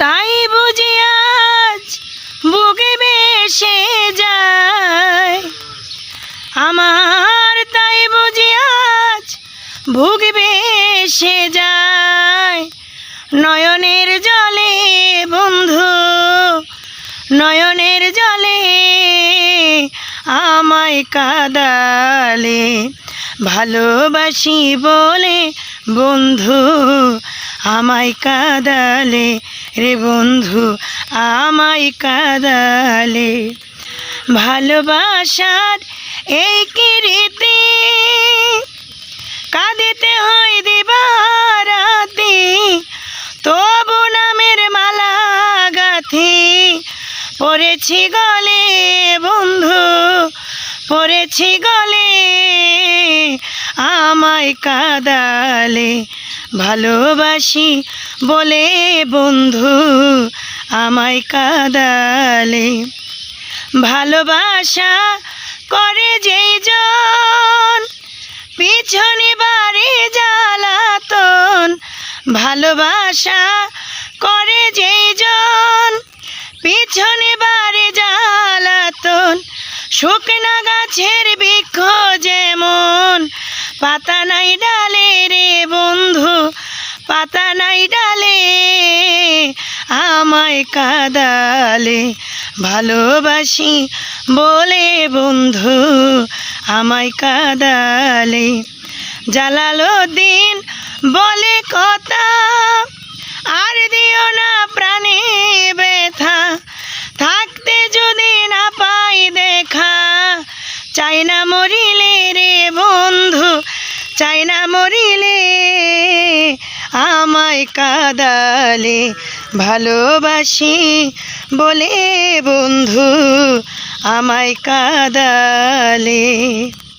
তাই বুঝি আজ বুকে বেসে যায়। আমার তাই বুঝি আজ বুক বেসে যায়। নয়নের জলে বন্ধু, নয়নের জলে আমায় কাদালে। ভালোবাসি বলে বন্ধু আমায় কাদালে রে বন্ধু, আমায় কাদালে। ভালোবাসার এই কিরিতে কাঁদিতে হয় দিবারাতি, তবু নামের মালা গাথি পড়েছি গলে বন্ধু পড়েছি গলে আমায় কাদালে। ভালোবাসি বলে বন্ধু আমায় কাদালে। ভালোবাসা করে যেই জন, পিছনে বাড়ি জ্বালাতন। ভালোবাসা করে যেই জন, পিছনে বাড়ি জ্বালাতন। শুকনা গাছের বৃক্ষ যেমন পাতা নাই ডালে রে বন্ধু, পাতা নাই ডালে আমায় কাদালে। ভালোবাসি বলে বন্ধু, আমায় কাদালে। জালালো দিন বলে কথা, আর দিও না প্রাণে ব্যথা। থাকতে যদি না পাই দেখা, চাই না মরিলে রে বন্ধু চাই না মরিলে আমায় কাদালে ভালোবাসি বলে বন্ধু আমায় কাদালে।